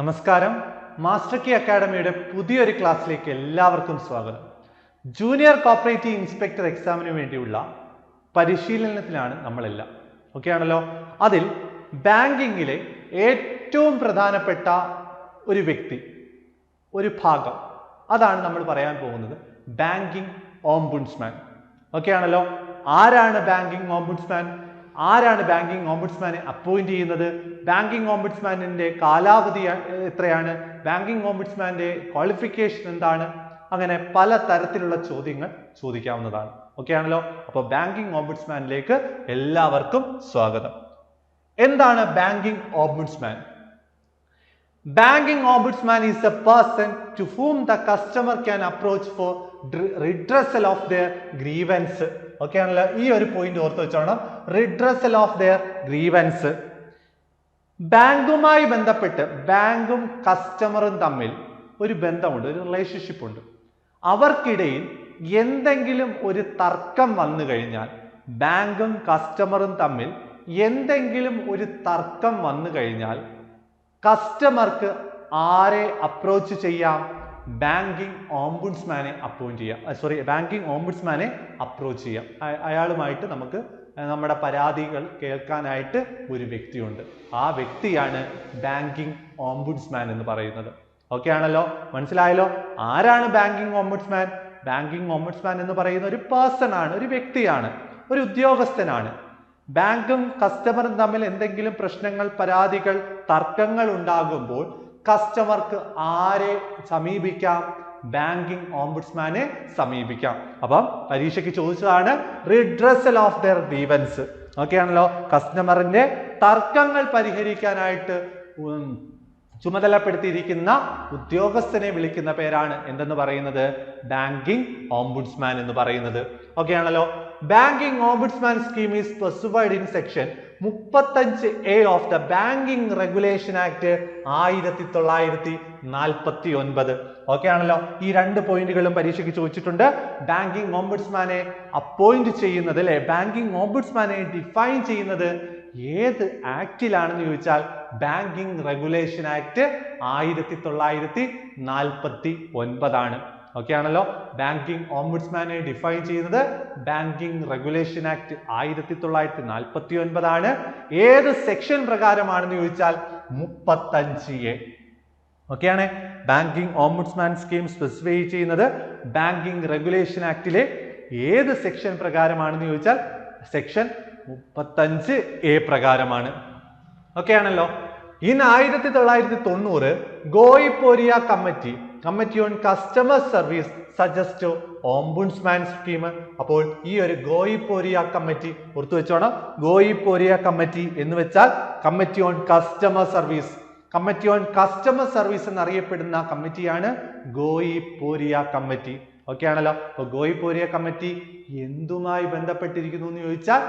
നമസ്കാരം. മാസ്റ്റർ കി അക്കാഡമിയുടെ പുതിയൊരു ക്ലാസ്സിലേക്ക് എല്ലാവർക്കും സ്വാഗതം. ജൂനിയർ കോപ്പറേറ്റീവ് ഇൻസ്പെക്ടർ എക്സാമിന് വേണ്ടിയുള്ള പരിശീലനത്തിലാണ് നമ്മളെല്ലാം. ഓക്കെ ആണല്ലോ? അതിൽ ബാങ്കിങ്ങിലെ ഏറ്റവും പ്രധാനപ്പെട്ട ഒരു വ്യക്തി ഒരു ഭാഗം. അതാണ് നമ്മൾ പറയാൻ പോകുന്നത് ബാങ്കിങ് ഓംബുഡ്സ്മാൻ. ഓക്കെ ആണല്ലോ? ആരാണ് ബാങ്കിങ് ഓംബുഡ്സ്മാൻ? ആരാണ് ബാങ്കിങ് ഓംബുഡ്സ്മാനെ അപ്പോയിന്റ് ചെയ്യുന്നത്? ബാങ്കിങ് ഓംബിഡ്സ്മാനിന്റെ കാലാവധി എത്രയാണ്? ബാങ്കിങ് ഓംബിഡ്സ്മാന്റെ ക്വാളിഫിക്കേഷൻ എന്താണ്? അങ്ങനെ പല തരത്തിലുള്ള ചോദ്യങ്ങൾ ചോദിക്കാവുന്നതാണ്. ഓക്കെ ആണല്ലോ? അപ്പോൾ ബാങ്കിങ് ഓംബുഡ്സ്മാനിലേക്ക് എല്ലാവർക്കും സ്വാഗതം. എന്താണ് banking ombudsman? Banking ombudsman is a person to whom the customer can approach for redressal of of grievance. Okay ആണല്ലോ? ഈ ഒരു പോയിന്റ് ഓർത്ത് വെച്ചോണം. Redressal of their grievance. ബാങ്കുമായി ബന്ധപ്പെട്ട് ബാങ്കും കസ്റ്റമറും തമ്മിൽ ഒരു ബന്ധമുണ്ട് ഒരു റിലേഷൻഷിപ്പ് ഉണ്ട്. അവർക്കിടയിൽ എന്തെങ്കിലും ഒരു തർക്കം വന്നു കഴിഞ്ഞാൽ ബാങ്കും കസ്റ്റമറും തമ്മിൽ എന്തെങ്കിലും ഒരു തർക്കം വന്നു കഴിഞ്ഞാൽ കസ്റ്റമർക്ക് ആരെ അപ്രോച്ച് ചെയ്യാം? ബാങ്കിങ് ഓംബുഡ്സ്മാനെ അപ്പോയിന്റ് ചെയ്യാം. സോറി ബാങ്കിങ് ഓംബുഡ്സ്മാനെ അപ്രോച്ച് ചെയ്യാം. അയാളുമായിട്ട് നമുക്ക് നമ്മുടെ പരാതികൾ കേൾക്കാനായിട്ട് ഒരു വ്യക്തിയുണ്ട്. ആ വ്യക്തിയാണ് ബാങ്കിങ് ഓംബുഡ്സ്മാൻ എന്ന് പറയുന്നത്. ഓക്കെ ആണല്ലോ? മനസ്സിലായല്ലോ? ആരാണ് ബാങ്കിങ് ഓംബുഡ്സ്മാൻ? ബാങ്കിങ് ഓംബുഡ്സ്മാൻ എന്ന് പറയുന്ന ഒരു പേഴ്സൺ ആണ് ഒരു വ്യക്തിയാണ് ഒരു ഉദ്യോഗസ്ഥനാണ്. ബാങ്കും കസ്റ്റമറും തമ്മിൽ എന്തെങ്കിലും പ്രശ്നങ്ങൾ പരാതികൾ തർക്കങ്ങൾ ഉണ്ടാകുമ്പോൾ കസ്റ്റമർക്ക് ആരെ സമീപിക്കാം? ബാങ്കിങ് ഓംബുഡ്സ്മാനെ സമീപിക്കാം. അപ്പം പരീക്ഷയ്ക്ക് ചോദിച്ചതാണ് റിഡ്രസൽ ഓഫ് ദർ ഗ്രീവൻസ് ഓക്കെയാണല്ലോ? കസ്റ്റമറിന്റെ തർക്കങ്ങൾ പരിഹരിക്കാനായിട്ട് ചുമതലപ്പെടുത്തിയിരിക്കുന്ന ഉദ്യോഗസ്ഥനെ വിളിക്കുന്ന പേരാണ് എന്തെന്ന് പറയുന്നത്? ബാങ്കിങ് ഓംബുഡ്സ്മാൻ എന്ന് പറയുന്നത്. ഓക്കെ ആണല്ലോ banking ombudsman scheme is specified in section മുപ്പത്തഞ്ച് A of the banking regulation act ആയിരത്തി തൊള്ളായിരത്തി നാൽപ്പത്തി ഒൻപത് ഓക്കെ ആണല്ലോ? ഈ രണ്ട് പോയിന്റുകളും പരീക്ഷയ്ക്ക് ചോദിച്ചിട്ടുണ്ട്. ബാങ്കിങ് ഓംബുഡ്സ്മാനെ അപ്പോയിന്റ് ചെയ്യുന്നത് അല്ലെ? ബാങ്കിങ് ഓംബുഡ്സ്മാനെ ഡിഫൈൻ ചെയ്യുന്നത് ഏത് ആക്ടിലാണെന്ന് ചോദിച്ചാൽ ബാങ്കിങ് റെഗുലേഷൻ ആക്ട് ആയിരത്തി തൊള്ളായിരത്തി നാൽപ്പത്തി ഒൻപതാണ് ഓക്കെ ആണല്ലോ. ബാങ്കിങ് ഓംബുഡ്സ്മാനെ ഡിഫൈൻ ചെയ്യുന്നത് ബാങ്കിങ് റെഗുലേഷൻ ആക്ട് ആയിരത്തി തൊള്ളായിരത്തി നാൽപ്പത്തി ഒൻപതാണ് ഏത് സെക്ഷൻ പ്രകാരമാണെന്ന് ചോദിച്ചാൽ മുപ്പത്തഞ്ച് എ ഓക്കെയാണ് ബാങ്കിങ് ഓംബുഡ്സ്മാൻ സ്കീം സ്പെസിഫൈ ചെയ്യുന്നത് ബാങ്കിങ് റെഗുലേഷൻ ആക്ടിലെ ഏത് സെക്ഷൻ പ്രകാരമാണെന്ന് ചോദിച്ചാൽ സെക്ഷൻ മുപ്പത്തഞ്ച് എ പ്രകാരമാണ്. ഓക്കെ ആണല്ലോ? ഇന്ന് ആയിരത്തി തൊള്ളായിരത്തി തൊണ്ണൂറ് Goiporia committee committee on customer service suggest ombudsman scheme അപ്പോൾ ഈ ഒരു ഗോയി പോരിയ കമ്മിറ്റി ഓർത്തു വെച്ചോണം. പോരിയ കമ്മിറ്റി എന്ന് വെച്ചാൽ committee on customer service committee on customer service എന്നറിയപ്പെടുന്ന കമ്മിറ്റിയാണ് ഗോയി പോരിയ കമ്മിറ്റി. ഓക്കെ ആണല്ലോ. അപ്പൊ ഗോയി പോരിയ കമ്മിറ്റി എന്തുമായി ബന്ധപ്പെട്ടിരിക്കുന്നു എന്ന് ചോദിച്ചാൽ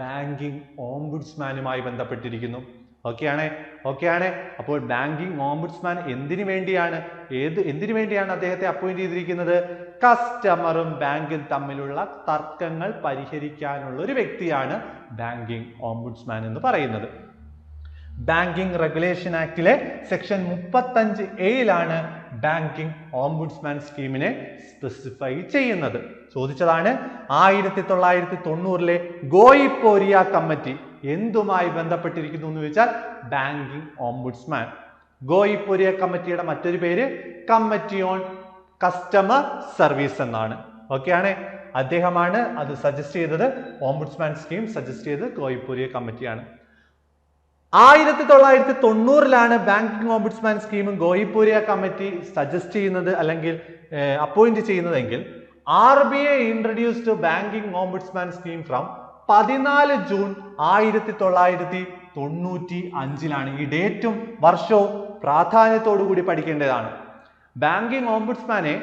ബാങ്കിങ് ഓംബുഡ്സ്മാനുമായി ബന്ധപ്പെട്ടിരിക്കുന്നു. ഓക്കെ ആണേ ഓക്കെ ആണേ അപ്പോൾ ബാങ്കിങ് ഓംബുഡ്സ്മാൻ എന്തിനു വേണ്ടിയാണ്? ഏത് എന്തിനു വേണ്ടിയാണ് അദ്ദേഹത്തെ അപ്പോയിന്റ് ചെയ്തിരിക്കുന്നത്? കസ്റ്റമറും ബാങ്കും തമ്മിലുള്ള തർക്കങ്ങൾ പരിഹരിക്കാനുള്ള ഒരു വ്യക്തിയാണ് ബാങ്കിങ് ഓംബുഡ്സ്മാൻ എന്ന് പറയുന്നത്. ബാങ്കിങ് റെഗുലേഷൻ ആക്ടിലെ സെക്ഷൻ മുപ്പത്തഞ്ച് എയിലാണ് ബാങ്കിങ് ഓംബുഡ്സ്മാൻ സ്കീമിനെ സ്പെസിഫൈ ചെയ്യുന്നത്. ചോദിച്ചതാണ് ആയിരത്തി തൊള്ളായിരത്തി തൊണ്ണൂറിലെ ഗോയിപ്പോരിയ കമ്മിറ്റി എന്തുമായി ബന്ധപ്പെട്ടിരിക്കുന്നു എന്ന് ചോദിച്ചാൽ ബാങ്കിങ് ഓംബുഡ്സ്മാൻ. ഗോയിപ്പൊരിയ കമ്മിറ്റിയുടെ മറ്റൊരു പേര് കമ്മിറ്റി ഓൺ കസ്റ്റമർ സർവീസ് എന്നാണ്. ഓക്കെയാണ് അദ്ദേഹമാണ് അത് സജസ്റ്റ് ചെയ്തത്. ഓംബുഡ്സ്മാൻ സ്കീം സജസ്റ്റ് ചെയ്തത് ഗോയിപ്പൊരിയ കമ്മിറ്റിയാണ്. ആയിരത്തി തൊള്ളായിരത്തി തൊണ്ണൂറിലാണ് ബാങ്കിങ് ഓംബുഡ്സ്മാൻ സ്കീമും ഗോയിപ്പൂരിയ കമ്മിറ്റി സജസ്റ്റ് ചെയ്യുന്നത് അല്ലെങ്കിൽ അപ്പോയിന്റ് ചെയ്യുന്നതെങ്കിൽ R B I introduced banking ombudsman scheme from പതിനാല് ജൂൺ ആയിരത്തി തൊള്ളായിരത്തി തൊണ്ണൂറ്റി അഞ്ചിലാണ് ഈ ഡേറ്റും വർഷവും പ്രാധാന്യത്തോടു കൂടി പഠിക്കേണ്ടതാണ്. ബാങ്കിങ് ഓംബുഡ്സ്മാനെ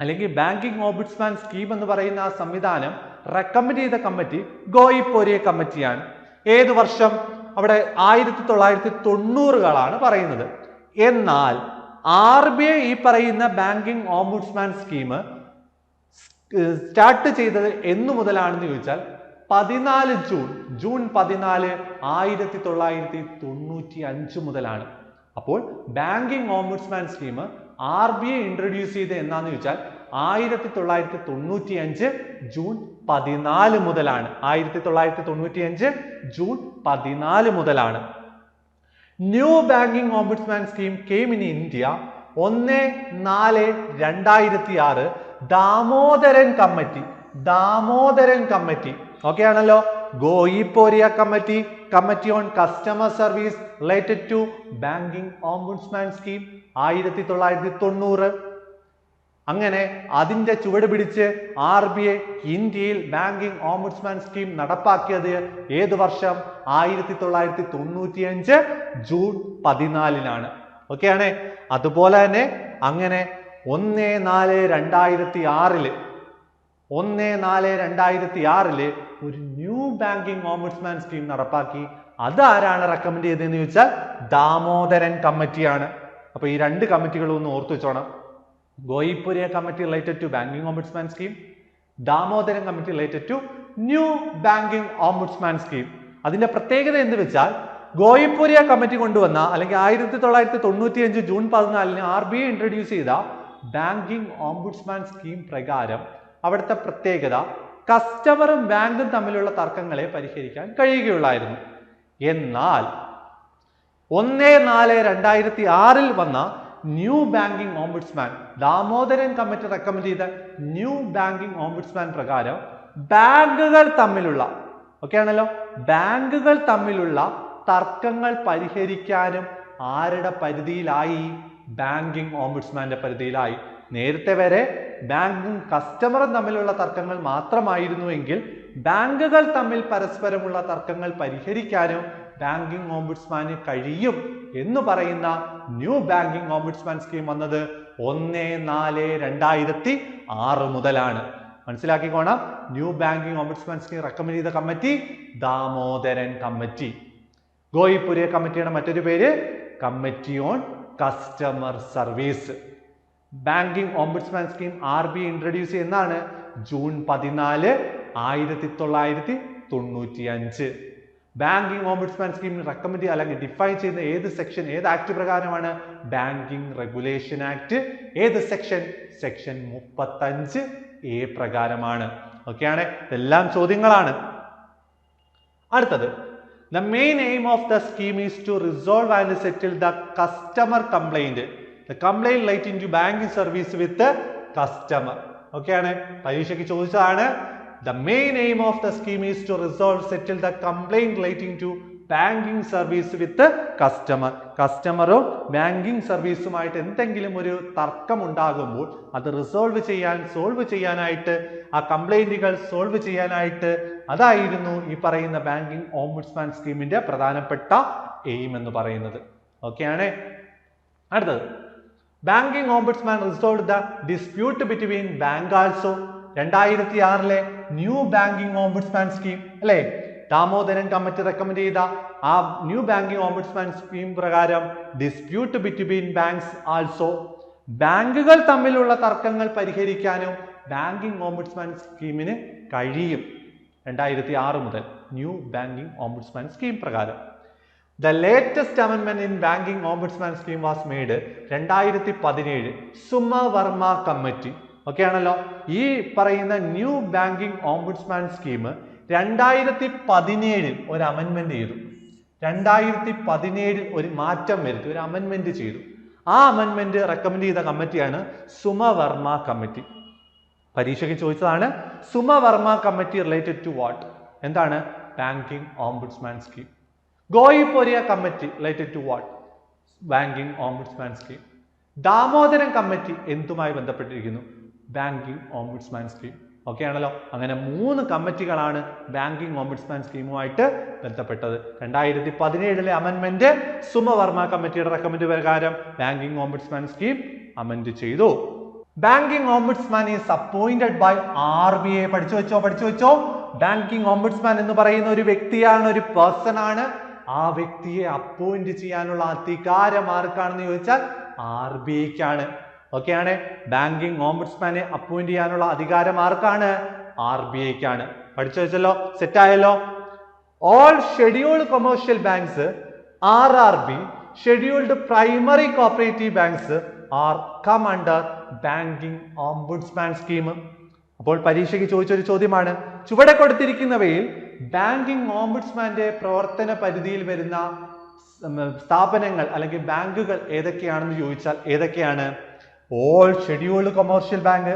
അല്ലെങ്കിൽ ബാങ്കിങ് ഓംബുഡ്സ്മാൻ സ്കീം എന്ന് പറയുന്ന ആ സംവിധാനം റെക്കമെൻഡ് ചെയ്ത കമ്മിറ്റി ഗോയിപ്പോരിയ കമ്മിറ്റിയാണ്. ഏത് വർഷം? അവിടെ ആയിരത്തി തൊള്ളായിരത്തി തൊണ്ണൂറുകളാണ് പറയുന്നത്. എന്നാൽ ആർ ബി ഐ ഈ പറയുന്ന ബാങ്കിങ് ഓംബുഡ്സ്മാൻ സ്കീം സ്റ്റാർട്ട് ചെയ്തത് എന്നു മുതലാണെന്ന് ചോദിച്ചാൽ പതിനാല് ജൂൺ ജൂൺ പതിനാല് ആയിരത്തി തൊള്ളായിരത്തി തൊണ്ണൂറ്റി അഞ്ച് മുതലാണ്. അപ്പോൾ banking ombudsman scheme R B I introduce ചെയ്ത് എന്നാന്ന് ചോദിച്ചാൽ ആയിരത്തി തൊള്ളായിരത്തി തൊണ്ണൂറ്റി അഞ്ച് ജൂൺ പതിനാല് മുതലാണ്. ആയിരത്തി തൊള്ളായിരത്തി തൊണ്ണൂറ്റി അഞ്ച് ജൂൺ പതിനാല് മുതലാണ്. New banking ombudsman scheme came in India ഒന്ന് നാല് രണ്ടായിരത്തി ആറ് Damodaran committee Damodaran committee. Okay ആണല്ലോ. Goiporia committee committee on customer service related to banking ombudsman scheme ആയിരത്തി തൊള്ളായിരത്തി തൊണ്ണൂറ് അങ്ങനെ അതിന്റെ ചുവട് പിടിച്ച് ആർ ബി ഐ ഇന്ത്യയിൽ ബാങ്കിങ് ഓംബുഡ്സ്മാൻ സ്കീം നടപ്പാക്കിയത് ഏത് വർഷം? ആയിരത്തി തൊള്ളായിരത്തി തൊണ്ണൂറ്റി അഞ്ച് ജൂൺ പതിനാലിനാണ്. ഓക്കെ ആണേ? അതുപോലെ തന്നെ അങ്ങനെ ഒന്ന് നാല് രണ്ടായിരത്തി ആറിൽ ഒന്ന് നാല് രണ്ടായിരത്തി ആറിൽ ഒരു ന്യൂ ബാങ്കിങ് ഓംബുഡ്സ്മാൻ സ്കീം നടപ്പാക്കി. അതാരാണ് റെക്കമെൻഡ് ചെയ്തതെന്ന് ചോദിച്ചാൽ ദാമോദരൻ കമ്മിറ്റിയാണ്. അപ്പൊ ഈ രണ്ട് കമ്മിറ്റികളും ഒന്ന് ഓർത്തു വെച്ചോണം. Goiporia committee related to banking ombudsman scheme Damodaran committee related to new banking ombudsman scheme. അതിന്റെ പ്രത്യേകത എന്ന് വെച്ചാൽ ഗോയിപ്പുരിയ കമ്മിറ്റി കൊണ്ടുവന്ന അല്ലെങ്കിൽ ആയിരത്തി തൊള്ളായിരത്തി തൊണ്ണൂറ്റി അഞ്ച് ജൂൺ പതിനാലിന് ആർ ബി ഐ ഇൻട്രൊഡ്യൂസ് ചെയ്ത ബാങ്കിങ് ഓംബുഡ്സ്മാൻ സ്കീം പ്രകാരം അവിടുത്തെ പ്രത്യേകത കസ്റ്റമറും ബാങ്കും തമ്മിലുള്ള തർക്കങ്ങളെ പരിഹരിക്കാൻ കഴിയുകയുള്ളായിരുന്നു. എന്നാൽ ഒന്ന് നാല് രണ്ടായിരത്തി ആറിൽ വന്ന new banking ombudsman Damodaran committee recommend ചെയ്ത ന്യൂ ബാങ്കിങ് ഓംബുഡ്സ്മാൻ പ്രകാരം ബാങ്കുകൾ തമ്മിലുള്ള ഓക്കെ ആണല്ലോ? ബാങ്കുകൾ തമ്മിലുള്ള തർക്കങ്ങൾ പരിഹരിക്കാനും ആരുടെ പരിധിയിലായി? ബാങ്കിങ് ഓംബുഡ്സ്മാന്റെ പരിധിയിലായി. നേരത്തെ വരെ ബാങ്കും കസ്റ്റമറും തമ്മിലുള്ള തർക്കങ്ങൾ മാത്രമായിരുന്നുവെങ്കിൽ ബാങ്കുകൾ തമ്മിൽ പരസ്പരമുള്ള തർക്കങ്ങൾ പരിഹരിക്കാനും ബാങ്കിങ് ഓംബുഡ്സ്മാന് കഴിയും എന്ന് പറയുന്ന ന്യൂ ബാങ്കിങ് ഓംബുഡ്സ്മാൻ സ്കീം വന്നത് ഒന്ന് നാല് രണ്ടായിരത്തി ആറ് മുതലാണ്. മനസ്സിലാക്കിക്കോണം. New banking ombudsman scheme recommend ചെയ്ത കമ്മിറ്റി ദാമോദരൻ കമ്മിറ്റി. ഗോയിപ്പുരിയ കമ്മിറ്റിയുടെ മറ്റൊരു പേര് committee on customer service. Banking ombudsman scheme R B introduce ചെയ്യുന്നതാണ് ജൂൺ പതിനാല് ആയിരത്തി തൊള്ളായിരത്തി തൊണ്ണൂറ്റി അഞ്ച് ബാങ്കിങ് ഓംബുഡ്സ്മാൻ സ്കീം റെക്കമെൻഡ് അല്ലെങ്കിൽ ഡിഫൈൻ ചെയ്യുന്ന ഏത് സെക്ഷൻ ഏത് ആക്ട് പ്രകാരമാണ് ബാങ്കിങ് റെഗുലേഷൻ ആക്ട് ഏത് സെക്ഷൻ സെക്ഷൻ മുപ്പത്തഞ്ച് എ പ്രകാരമാണ്. ഓക്കെയാണ് ഇതെല്ലാം ചോദ്യങ്ങളാണ്. അടുത്തത്. The main aim of the scheme is to resolve and settle the customer complaint the complaint into banking service with customer ഓക്കെയാണ് പരീക്ഷയ്ക്ക് ചോദിച്ചതാണ് the main aim of the scheme is to resolve settle the complaint relating to banking service with customer കസ്റ്റമറും banking സർവീസുമായിട്ട് എന്തെങ്കിലും ഒരു തർക്കം ഉണ്ടാകുമ്പോൾ അത് resolve ചെയ്യാൻ സോൾവ് ചെയ്യാനായിട്ട് ആ കംപ്ലൈന്റുകൾ സോൾവ് ചെയ്യാനായിട്ട് അതായിരുന്നു ഈ പറയുന്ന ബാങ്കിങ് ഓംബുഡ്സ്മാൻ സ്കീമിന്റെ പ്രധാനപ്പെട്ട എയിം എന്ന് പറയുന്നത്. ഓക്കെയാണ് അടുത്തത്. Banking ombudsman resolve the dispute between bank also രണ്ടായിരത്തി ആറിലെ ന്യൂ ബാങ്കിങ് ഓംബുഡ്സ്മാൻ സ്കീം അല്ലേ? ദാമോദരൻ കമ്മിറ്റി റെക്കമെൻഡ് ചെയ്ത ആ ന്യൂ ബാങ്കിങ് ഓംബുഡ്സ്മാൻ സ്കീം പ്രകാരം ഡിസ്പ്യൂട്ട് ബിറ്റ്വീൻ ബാങ്ക്സ് ആൾസോ ബാങ്കുകൾ തമ്മിലുള്ള തർക്കങ്ങൾ പരിഹരിക്കാനും ബാങ്കിങ് ഓംബുഡ്സ്മാൻ സ്കീമിന് കഴിയും. രണ്ടായിരത്തി ആറ് മുതൽ ന്യൂ ബാങ്കിങ് ഓംബുഡ്സ്മാൻ സ്കീം പ്രകാരം. The latest അമൻമെന്റ് in banking ombudsman scheme was made രണ്ടായിരത്തി പതിനേഴ് സുമ വർമ്മ കമ്മിറ്റി ഓക്കെ ആണല്ലോ? ഈ പറയുന്ന ന്യൂ ബാങ്കിങ് ഓംബുഡ്സ്മാൻ സ്കീം രണ്ടായിരത്തി പതിനേഴിൽ ഒരു അമൻമെന്റ് ചെയ്തു. രണ്ടായിരത്തി പതിനേഴിൽ ഒരു മാറ്റം വരുത്തി ഒരു അമൻമെന്റ് ചെയ്തു. ആ അമൻമെന്റ് റെക്കമെൻഡ് ചെയ്ത കമ്മിറ്റിയാണ് സുമ വർമ്മ കമ്മിറ്റി പരീക്ഷയ്ക്ക് ചോദിച്ചതാണ് Suma Varma committee related to what എന്താണ്? Banking ombudsman scheme Goiporia committee related to what banking ombudsman scheme Damodaran committee എന്തുമായി ബന്ധപ്പെട്ടിരിക്കുന്നു? ബാങ്കിങ് ഓംബുഡ്സ്മാൻ സ്കീം ഓക്കെ ആണല്ലോ? അങ്ങനെ മൂന്ന് കമ്മിറ്റികളാണ് ബാങ്കിങ് ഓംബുഡ്സ്മാൻ സ്കീമുമായിട്ട് ബന്ധപ്പെട്ടത്. രണ്ടായിരത്തി പതിനേഴിലെ അമെന്റ്മെന്റ് സുമവർമ്മ കമ്മിറ്റിയുടെ റെക്കമെൻഡ് പ്രകാരം ബാങ്കിങ് ഓംബുഡ്സ്മാൻ സ്കീം അമെൻഡ് ചെയ്തു. Banking ombudsman is appointed by R B I പഠിച്ചു വെച്ചോ? പഠിച്ചു വെച്ചോ? ബാങ്കിങ് ഓംബുഡ്സ്മാൻ എന്ന് പറയുന്ന ഒരു വ്യക്തിയാണ് ഒരു പേഴ്സൺ ആണ്. ആ വ്യക്തിയെ അപ്പോയിന്റ് ചെയ്യാനുള്ള അധികാരം ആർക്കാണെന്ന് ചോദിച്ചാൽ ആർ ബി ഐക്കാണ്. ഓക്കെയാണ്? ബാങ്കിങ് ഓംബുഡ്സ്മാനെ അപ്പോയിന്റ് ചെയ്യാനുള്ള അധികാരം ആർക്കാണ് ആർ ബി ഐക്കാണ്. പഠിച്ചു വെച്ചല്ലോ? സെറ്റ് ആയല്ലോ? All scheduled commercial banks R R B scheduled primary cooperative banks are come under banking ombudsman scheme അപ്പോൾ പരീക്ഷയ്ക്ക് ചോദിച്ചൊരു ചോദ്യമാണ്. ചുവടെ കൊടുത്തിരിക്കുന്നവയിൽ ബാങ്കിങ് ഓംബുഡ്സ്മാന്റെ പ്രവർത്തന പരിധിയിൽ വരുന്ന സ്ഥാപനങ്ങൾ അല്ലെങ്കിൽ ബാങ്കുകൾ ഏതൊക്കെയാണെന്ന് ചോദിച്ചാൽ ഏതൊക്കെയാണ്? ഓൾ ഷെഡ്യൂൾഡ് കൊമേഴ്ഷ്യൽ ബാങ്ക്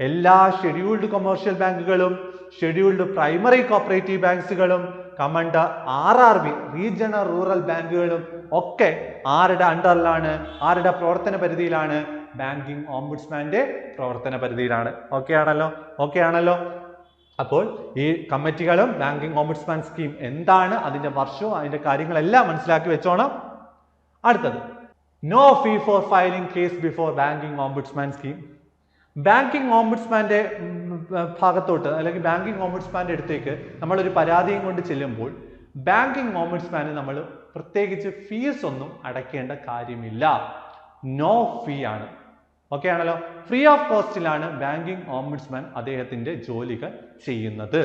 എല്ലാ ഷെഡ്യൂൾഡ് കൊമേഴ്ഷ്യൽ ബാങ്കുകളും ഷെഡ്യൂൾഡ് പ്രൈമറി കോപ്പറേറ്റീവ് ബാങ്ക്സുകളും കമണ്ട R R B regional rural ബാങ്കുകളും ഒക്കെ ആരുടെ അണ്ടറിലാണ് ആരുടെ പ്രവർത്തന പരിധിയിലാണ്? ബാങ്കിങ് ഓംബുഡ്സ്മാന്റെ പ്രവർത്തന പരിധിയിലാണ്. ഓക്കെ ആണല്ലോ? ഓക്കെ ആണല്ലോ? അപ്പോൾ ഈ കമ്മിറ്റികളും ബാങ്കിങ് ഓംബുഡ്സ്മാൻ സ്കീം എന്താണ് അതിന്റെ വർഷവും അതിന്റെ കാര്യങ്ങളെല്ലാം മനസ്സിലാക്കി വെച്ചോണം. അടുത്തത് no fee for filing case before banking ombudsman scheme banking ഓംബുഡ്സ്മാന്റെ ഭാഗത്തോട്ട് അല്ലെങ്കിൽ ബാങ്കിങ് ഓംബുഡ്സ്മാന്റെ അടുത്തേക്ക് നമ്മളൊരു പരാതിയും കൊണ്ട് ചെല്ലുമ്പോൾ ബാങ്കിങ് ഓംബുഡ്സ്മാന് നമ്മൾ പ്രത്യേകിച്ച് ഫീസ് ഒന്നും അടയ്ക്കേണ്ട കാര്യമില്ല. നോ ഫീ ആണ്. ഓക്കെ ആണല്ലോ. ഫ്രീ ഓഫ് കോസ്റ്റിലാണ് ബാങ്കിങ് ഓംബുഡ്സ്മാൻ അദ്ദേഹത്തിന്റെ ജോലികൾ ചെയ്യുന്നത്.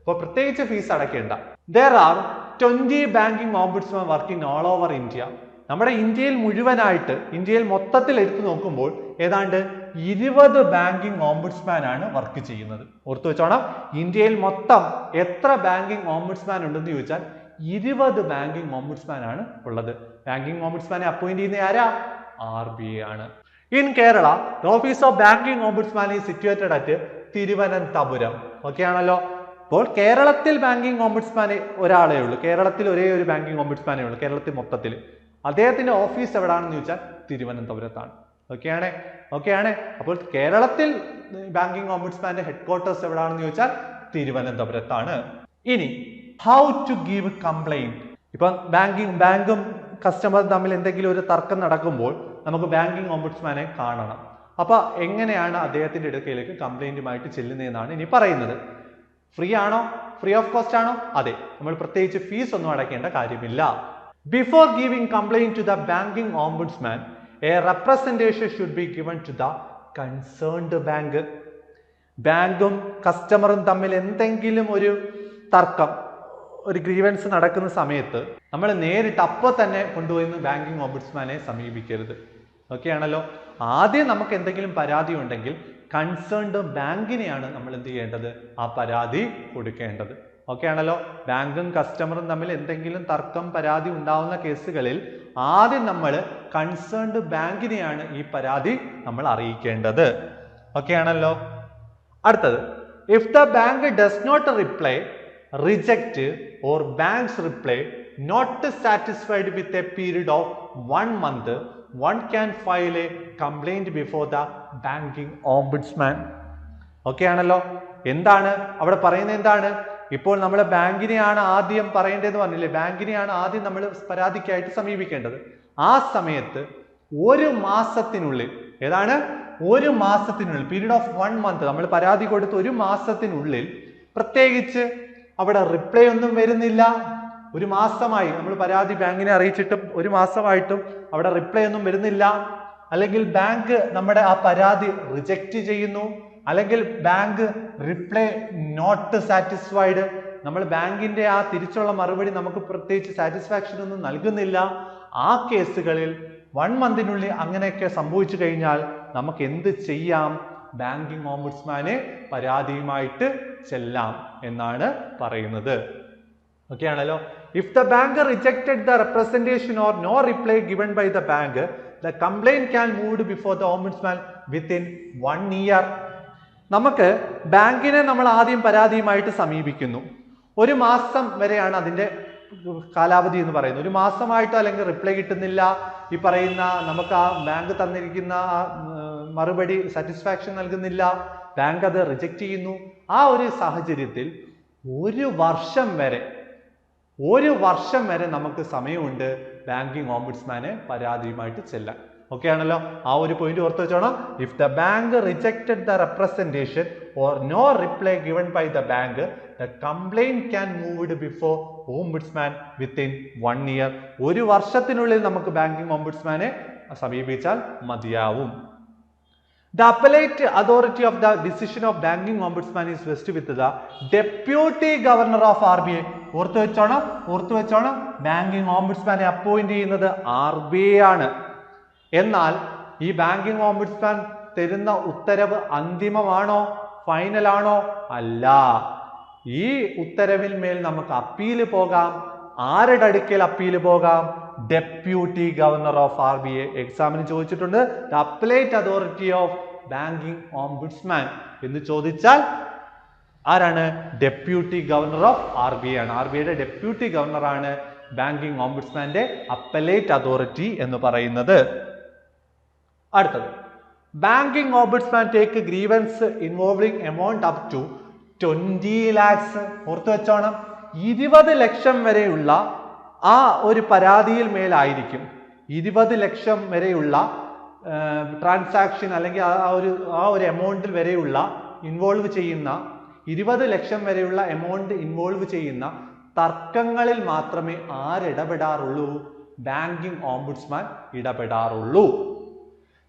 അപ്പോൾ പ്രത്യേകിച്ച് ഫീസ് അടയ്ക്കേണ്ട. There are twenty banking ombudsman working all over India നമ്മുടെ ഇന്ത്യയിൽ മുഴുവനായിട്ട് ഇന്ത്യയിൽ മൊത്തത്തിൽ എടുത്തു നോക്കുമ്പോൾ ഏതാണ്ട് ഇരുപത് ബാങ്കിങ് ഓംബുഡ്സ്മാൻ ആണ് വർക്ക് ചെയ്യുന്നത്. ഓർത്തു വെച്ചോണം. ഇന്ത്യയിൽ മൊത്തം എത്ര ബാങ്കിങ് ഓംബുഡ്സ്മാൻ ഉണ്ടെന്ന് ചോദിച്ചാൽ ഇരുപത് ബാങ്കിങ് ഓംബുഡ്സ്മാൻ ആണ് ഉള്ളത്. ബാങ്കിങ് ഓംബുഡ്സ്മാനെ അപ്പോയിന്റ് ചെയ്യുന്ന ആരാ? ആർ ബി ഐ ആണ്. In Kerala office of banking ombudsman is situated at Thiruvananthapuram okay ആണല്ലോ? അപ്പോൾ കേരളത്തിൽ ബാങ്കിങ് ഓംബുഡ്സ്മാൻ ഒരാളേ ഉള്ളൂ. കേരളത്തിൽ ഒരേ ഒരു ബാങ്കിങ് ഓംബുഡ്സ്മാനേ ഉള്ളൂ കേരളത്തിൽ മൊത്തത്തിൽ. അദ്ദേഹത്തിന്റെ ഓഫീസ് എവിടാണെന്ന് ചോദിച്ചാൽ തിരുവനന്തപുരത്താണ്. ഓക്കെയാണ് ഓക്കെയാണ് അപ്പോൾ കേരളത്തിൽ ബാങ്കിങ് ഓംബുഡ്സ്മാന്റെ ഹെഡ് ക്വാർട്ടേഴ്സ് എവിടാണെന്ന് ചോദിച്ചാൽ തിരുവനന്തപുരത്താണ്. ഇനി ഹൗ ടു ഗീവ് കംപ്ലൈന്റ് ഇപ്പൊ ബാങ്കിങ് ബാങ്കും കസ്റ്റമറും തമ്മിൽ എന്തെങ്കിലും ഒരു തർക്കം നടക്കുമ്പോൾ നമുക്ക് ബാങ്കിങ് ഓംബുഡ്സ്മാനെ കാണണം. അപ്പോൾ എങ്ങനെയാണ് അദ്ദേഹത്തിന്റെ അടുക്കലേക്ക് കംപ്ലൈന്റുമായിട്ട് ചെല്ലുന്നതെന്നാണ് ഇനി പറയുന്നത്. ഫ്രീ ആണോ? ഫ്രീ ഓഫ് കോസ്റ്റ് ആണോ? അതെ. നമ്മൾ പ്രത്യേകിച്ച് ഫീസ് ഒന്നും അടയ്ക്കേണ്ട കാര്യമില്ല. Before giving complaint to the banking ombudsman a representation should be given to the concerned bank ബാങ്കും കസ്റ്റമറും തമ്മിൽ എന്തെങ്കിലും ഒരു തർക്കം ഒരു ഗ്രീവൻസ് നടക്കുന്ന സമയത്ത് നമ്മൾ നേരിട്ട് അപ്പോൾ തന്നെ കൊണ്ടുപോയി ബാങ്കിങ് ഓംബുഡ്സ്മാനെ സമീപിക്കരുത്. ആണല്ലോ ആദ്യം നമുക്ക് എന്തെങ്കിലും പരാതി ഉണ്ടെങ്കിൽ കൺസേൺഡ് ബാങ്കിനെയാണ് നമ്മൾ എന്ത് ചെയ്യേണ്ടത്? ആ പരാതി കൊടുക്കേണ്ടത്. ഓക്കെ ആണല്ലോ ബാങ്കും കസ്റ്റമറും തമ്മിൽ എന്തെങ്കിലും തർക്കം പരാതി ഉണ്ടാവുന്ന കേസുകളിൽ ആദ്യം നമ്മൾ കൺസേൺഡ് ബാങ്കിനെയാണ് ഈ പരാതി നമ്മൾ അറിയിക്കേണ്ടത്. ഓക്കെ ആണല്ലോ അടുത്തത്. If the bank does not reply reject or banks reply not satisfied with a period of one month one can file a complaint before the banking ombudsman. Okay ആണല്ലോ? എന്താണ്? അവിടെ പറയുന്നത് എന്താണ്? ഇപ്പോൾ നമ്മൾ ബാങ്കിനെയാണ് ആദ്യം പറയേണ്ടതെന്ന് പറഞ്ഞില്ലേ? ബാങ്കിനെയാണ് ആദ്യം നമ്മൾ പരാതിക്കായിട്ട് സമീപിക്കേണ്ടത്. ആ സമയത്ത് ഒരു മാസത്തിനുള്ളിൽ ഏതാണ്? ഒരു മാസത്തിനുള്ളിൽ പീരീഡ് ഓഫ് വൺ മന്ത് നമ്മൾ പരാതി കൊടുത്ത് ഒരു മാസത്തിനുള്ളിൽ പ്രത്യേകിച്ച് അവിടെ റിപ്ലൈ ഒന്നും വരുന്നില്ല. ഒരു മാസമായി നമ്മൾ പരാതി ബാങ്കിനെ അറിയിച്ചിട്ടും ഒരു മാസമായിട്ടും അവിടെ റിപ്ലൈ ഒന്നും വരുന്നില്ല. അല്ലെങ്കിൽ ബാങ്ക് നമ്മുടെ ആ പരാതി റിജക്റ്റ് ചെയ്യുന്നു. അല്ലെങ്കിൽ ബാങ്ക് റിപ്ലൈ നോട്ട് സാറ്റിസ്ഫൈഡ് നമ്മൾ ബാങ്കിന്റെ ആ തിരിച്ചുള്ള മറുപടി നമുക്ക് പ്രത്യേകിച്ച് സാറ്റിസ്ഫാക്ഷൻ ഒന്നും നൽകുന്നില്ല. ആ കേസുകളിൽ വൺ മന്തിനുള്ളിൽ അങ്ങനെയൊക്കെ സംഭവിച്ചു കഴിഞ്ഞാൽ നമുക്ക് എന്ത് ചെയ്യാം? ബാങ്കിങ് ഓംബുഡ്സ്മാനെ പരാതിയുമായിട്ട് ചെല്ലാം എന്നാണ് പറയുന്നത്. ഓക്കെ ആണല്ലോ if the bank rejected the representation or no reply given by the bank the complaint can move before the ombudsman within one year നമുക്ക് ബാങ്കിനെ നമ്മൾ ആദ്യം പരാതിയുമായിട്ട് സമീപിക്കുന്നു. ഒരു മാസം വരെയാണ് അതിന്റെ കാലാവധി എന്ന് പറയുന്നത്. ഒരു മാസമായിട്ടോ അല്ലെങ്കിൽ റിപ്ലൈ കിട്ടുന്നില്ല. ഈ പറയുന്ന നമുക്ക് ആ ബാങ്ക് തന്നിരിക്കുന്ന മറുപടി സാറ്റിസ്ഫാക്ഷൻ നൽകുന്നില്ല. ബാങ്ക് അത് റിജക്റ്റ് ചെയ്യുന്നു. ആ ഒരു സാഹചര്യത്തിൽ ഒരു വർഷം വരെ ഒരു വർഷം വരെ നമുക്ക് സമയമുണ്ട് ബാങ്കിങ് ഓംബുഡ്സ്മാനെ പരാതിയുമായിട്ട് ചെല്ലാൻ. ഓക്കെ ആണല്ലോ? ആ ഒരു പോയിന്റ് ഓർത്ത് വെച്ചോണം. If the bank rejected the representation or no reply given by the bank the complaint can moved before ombudsman within one year ഒരു വർഷത്തിനുള്ളിൽ നമുക്ക് ബാങ്കിങ് ഓംബുഡ്സ്മാനെ സമീപിച്ചാൽ മതിയാവും. The appellate authority of the decision of banking ombudsman is vested with the deputy governor of RBI. ഓർത്തു വെച്ചോണം ഓർത്തു വെച്ചോണം. ബാങ്കിങ് ഓംബുഡ്സ്മാനെ അപ്പോയിന്റ് ചെയ്യുന്നത് ആർ ബി ഐ ആണ്. എന്നാൽ ഈ ബാങ്കിങ് ഓംബുഡ്സ്മാൻ തരുന്ന ഉത്തരവ് അന്തിമമാണോ ഫൈനൽ ആണോ? അല്ല. ഈ ഉത്തരവിന്മേൽ നമുക്ക് അപ്പീൽ പോകാം. ആരുടെ അടുക്കൽ അപ്പീൽ പോകാം? Deputy governor of R B I എക്സാമിന് ചോദിച്ചിട്ടുണ്ട്. The appellate authority of banking ombudsman എന്ന് ചോദിച്ചാൽ ആരാണ്? Deputy governor of R B ആണ്. ആർ ബി ഐയുടെ ഡെപ്യൂട്ടി ഗവർണറാണ് ബാങ്കിങ് ഓംബുഡ്സ്മാന്റെ അപ്പലേറ്റ് അതോറിറ്റി എന്ന് പറയുന്നത്. അടുത്തത്. Banking ombudsman take grievance involving amount up to twenty lakhs ഓർത്തു വെച്ചോണം. ഇരുപത് ലക്ഷം വരെയുള്ള ആ ഒരു പരാതിയിൽ മേലായിരിക്കും ഇരുപത് ലക്ഷം വരെയുള്ള ട്രാൻസാക്ഷൻ അല്ലെങ്കിൽ ആ ഒരു ആ ഒരു എമൗണ്ടിൽ വരെയുള്ള ഇൻവോൾവ് ചെയ്യുന്ന ഇരുപത് ലക്ഷം വരെയുള്ള എമൗണ്ട് ഇൻവോൾവ് ചെയ്യുന്ന തർക്കങ്ങളിൽ മാത്രമേ ആരിടപെടാറുള്ളൂ? Banking ombudsman ഇടപെടാറുള്ളൂ.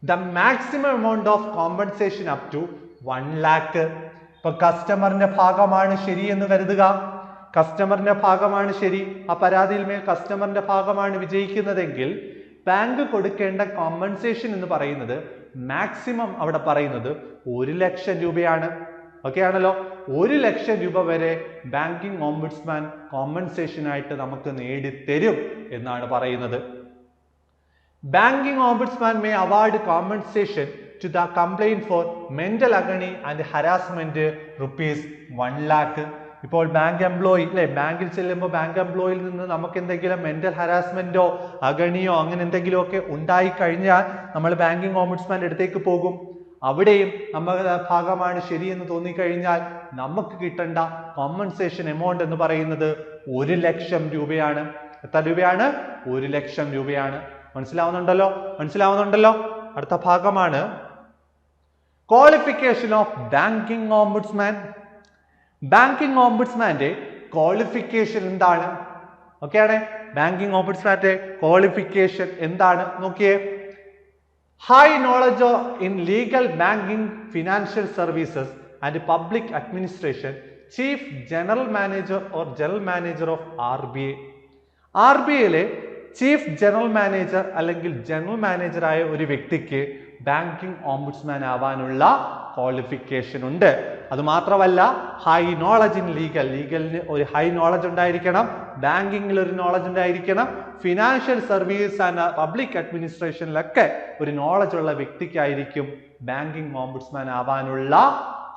The maximum amount of compensation up to one lakh ഇപ്പൊ കസ്റ്റമറിന്റെ ഭാഗമാണ് ശരിയെന്ന് കരുതുക. കസ്റ്റമറിന്റെ ഭാഗമാണ് ശരി. ആ പരാതിയിൽ മേൽ കസ്റ്റമറിന്റെ ഭാഗമാണ് വിജയിക്കുന്നതെങ്കിൽ ബാങ്ക് കൊടുക്കേണ്ട കോമ്പൻസേഷൻ എന്ന് പറയുന്നത് മാക്സിമം അവിടെ പറയുന്നത് ഒരു ലക്ഷം രൂപയാണ്. ഓക്കെ ആണല്ലോ? ഒരു ലക്ഷം രൂപ വരെ ബാങ്കിങ് ഓംബുഡ്സ്മാൻ കോമ്പൻസേഷൻ ആയിട്ട് നമുക്ക് നേടിത്തരും എന്നാണ് പറയുന്നത്. Banking Ombudsman may award compensation to the complaint for mental agony and harassment rupees 1 lakh. ഇപ്പോൾ ബാങ്ക് എംപ്ലോയി അല്ലെ ബാങ്കിൽ ചെല്ലുമ്പോൾ ബാങ്ക് എംപ്ലോയിൽ നിന്ന് നമുക്ക് എന്തെങ്കിലും മെന്റൽ ഹരാസ്മെന്റോ അഗണിയോ അങ്ങനെ എന്തെങ്കിലും ഒക്കെ ഉണ്ടായി കഴിഞ്ഞാൽ നമ്മൾ ബാങ്കിങ് ഓംബുഡ്സ്മാന്റെ അടുത്തേക്ക് പോകും. അവിടെയും നമ്മുടെ ഭാഗമാണ് ശരിയെന്ന് തോന്നിക്കഴിഞ്ഞാൽ നമുക്ക് കിട്ടേണ്ട കോമ്പൻസേഷൻ എമൗണ്ട് എന്ന് പറയുന്നത് ഒരു ലക്ഷം രൂപയാണ്. എത്ര രൂപയാണ്? ഒരു ലക്ഷം രൂപയാണ്. മനസ്സിലാവുന്നുണ്ടല്ലോ? മനസ്സിലാവുന്നുണ്ടല്ലോ? അടുത്ത ഭാഗമാണ്. Qualification of banking ombudsman banking ഓംബുഡ്സ്മാന്റെ qualification എന്താണ്? ഓക്കെ ആണ് ബാങ്കിങ് ഓംബുഡ്സ്മാന്റെ ക്വാളിഫിക്കേഷൻ എന്താണ്? നോക്കിയേ. High knowledge in legal banking financial services and public administration chief general manager or general manager of R B I R B ഐയിലെ chief general manager അല്ലെങ്കിൽ general മാനേജറായ ഒരു വ്യക്തിക്ക് banking ombudsman ആവാനുള്ള qualification ഉണ്ട്. അതുമാത്രമല്ല ഹൈ നോളജ് ഇൻ ലീഗൽ ലീഗലിന് ഒരു high knowledge ഉണ്ടായിരിക്കണം. ബാങ്കിങ്ങിൽ ഒരു നോളജ് ഉണ്ടായിരിക്കണം. ഫിനാൻഷ്യൽ സർവീസ് ആൻഡ് പബ്ലിക് അഡ്മിനിസ്ട്രേഷനിലൊക്കെ ഒരു നോളജ് ഉള്ള വ്യക്തിക്കായിരിക്കും ബാങ്കിങ് ഓംബുഡ്സ്മാൻ ആവാനുള്ള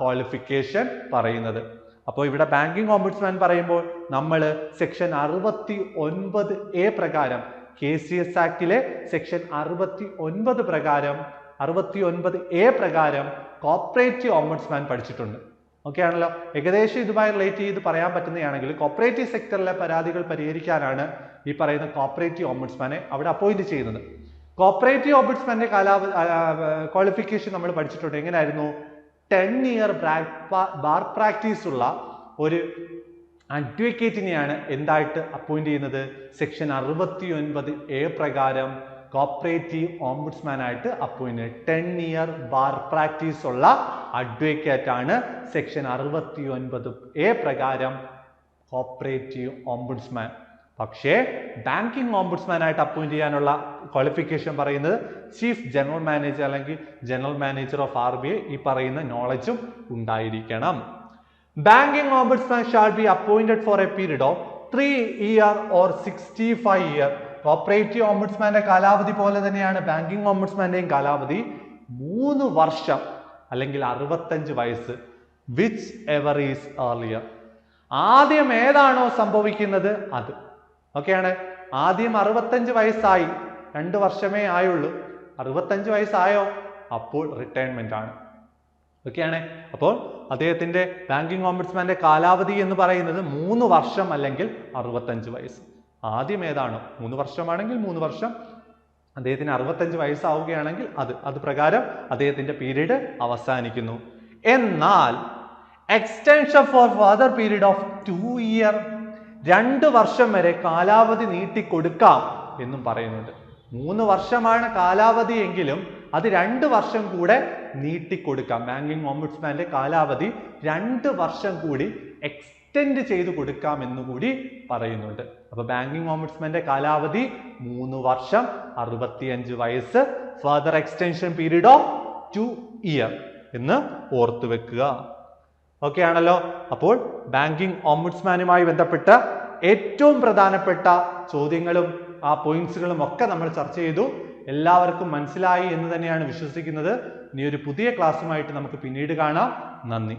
ക്വാളിഫിക്കേഷൻ പറയുന്നത്. അപ്പോൾ ഇവിടെ ബാങ്കിങ് ഓംബുഡ്സ്മാൻ പറയുമ്പോൾ നമ്മൾ സെക്ഷൻ അറുപത്തി ഒൻപത് എ പ്രകാരം കെ സി എസ് ആക്ടിലെ സെക്ഷൻ അറുപത്തി ഒൻപത് പ്രകാരം അറുപത്തി ഒൻപത് എ പ്രകാരം കോപ്പറേറ്റീവ് ഓംബുഡ്സ്മാൻ പഠിച്ചിട്ടുണ്ട്. ഓക്കെ ആണല്ലോ? ഏകദേശം ഇതുമായി റിലേറ്റ് ചെയ്ത് പറയാൻ പറ്റുന്നതാണെങ്കിൽ കോപ്പറേറ്റീവ് സെക്ടറിലെ പരാതികൾ പരിഹരിക്കാനാണ് ഈ പറയുന്ന കോപ്പറേറ്റീവ് ഓംബുഡ്സ്മാനെ അവിടെ അപ്പോയിന്റ് ചെയ്യുന്നത്. കോപ്പറേറ്റീവ് ഓംബുഡ്സ്മാന്റെ കാലാവ ക്വാളിഫിക്കേഷൻ നമ്മൾ പഠിച്ചിട്ടുണ്ട്. എങ്ങനെയായിരുന്നു? ടെൻ ഇയർ ബാർ പ്രാക്ടീസ് ഉള്ള ഒരു അഡ്വക്കേറ്റിനെയാണ് എന്തായിട്ട് അപ്പോയിന്റ് ചെയ്യുന്നത്? സെക്ഷൻ അറുപത്തി ഒൻപത് എ പ്രകാരം കോപ്പറേറ്റീവ് ഓംബുഡ്സ്മാൻ ആയിട്ട് appoint ten year bar practice ഉള്ള അഡ്വക്കേറ്റ് ആണ് സെക്ഷൻ അറുപത്തി ഒൻപത് എ പ്രകാരം കോപ്പറേറ്റീവ് ഓംബുഡ്സ്മാൻ പക്ഷേ ബാങ്കിങ് ഓംബുഡ്സ്മാൻ ആയിട്ട് അപ്പോയിന്റ് ചെയ്യാനുള്ള ക്വാളിഫിക്കേഷൻ പറയുന്നത് ചീഫ് ജനറൽ മാനേജർ അല്ലെങ്കിൽ general manager of R B ഈ പറയുന്ന നോളജും ഉണ്ടായിരിക്കണം. Banking ombudsman shall be appointed for a period of three year or sixty five year cooperative ഓംബുഡ്സ്മാന്റെ കാലാവധി പോലെ തന്നെയാണ് ബാങ്കിങ് ഓംബുഡ്സ്മാന്റെയും കാലാവധി മൂന്ന് വർഷം അല്ലെങ്കിൽ അറുപത്തഞ്ച് വയസ്സ് വിച്ച് എവർ ഈസ് ഏർലിയർ ആദ്യം ഏതാണോ സംഭവിക്കുന്നത് അത്. ഓക്കെയാണ് ആദ്യം അറുപത്തഞ്ച് വയസ്സായി. രണ്ട് വർഷമേ ആയുള്ളൂ. അറുപത്തഞ്ച് വയസ്സായോ? അപ്പോൾ റിട്ടയർമെന്റ് ആണ്. ഓക്കെയാണ് അപ്പോൾ അദ്ദേഹത്തിന്റെ ബാങ്കിങ് ഓംബുഡ്സ്മാന്റെ കാലാവധി എന്ന് പറയുന്നത് മൂന്ന് വർഷം അല്ലെങ്കിൽ അറുപത്തഞ്ച് വയസ്സ്. ആദ്യം ഏതാണ്? മൂന്ന് വർഷമാണെങ്കിൽ മൂന്ന് വർഷം. അദ്ദേഹത്തിന് അറുപത്തഞ്ച് വയസ്സാവുകയാണെങ്കിൽ അത് അത് പ്രകാരം അദ്ദേഹത്തിന്റെ പീരീഡ് അവസാനിക്കുന്നു. എന്നാൽ extension for further period of two year രണ്ട് വർഷം വരെ കാലാവധി നീട്ടിക്കൊടുക്കാം എന്നും പറയുന്നുണ്ട്. മൂന്ന് വർഷമാണ് കാലാവധി എങ്കിലും അത് രണ്ട് വർഷം കൂടെ നീട്ടിക്കൊടുക്കാം. ബാങ്കിങ് ഓംബുഡ്സ്മാന്റെ കാലാവധി രണ്ട് വർഷം കൂടി എക്സ്റ്റെൻഡ് ചെയ്ത് കൊടുക്കാം എന്നുകൂടി പറയുന്നുണ്ട്. അപ്പോൾ ബാങ്കിങ് ഓംബുഡ്സ്മാന്റെ കാലാവധി മൂന്ന് വർഷം അറുപത്തിയഞ്ച് വയസ്സ് further extension period of two year എന്ന് ഓർത്തു വെക്കുക. ഓക്കെ ആണല്ലോ? അപ്പോൾ ബാങ്കിങ് ഓംബുഡ്സ്മാനുമായി ബന്ധപ്പെട്ട ഏറ്റവും പ്രധാനപ്പെട്ട ചോദ്യങ്ങളും ആ പോയിന്റ്സുകളും ഒക്കെ നമ്മൾ ചർച്ച ചെയ്തു. എല്ലാവർക്കും മനസ്സിലായി എന്ന് തന്നെയാണ് വിശ്വസിക്കുന്നത്. ഇനി ഒരു പുതിയ ക്ലാസ്സുമായിട്ട് നമുക്ക് പിന്നീട് കാണാം. നന്ദി.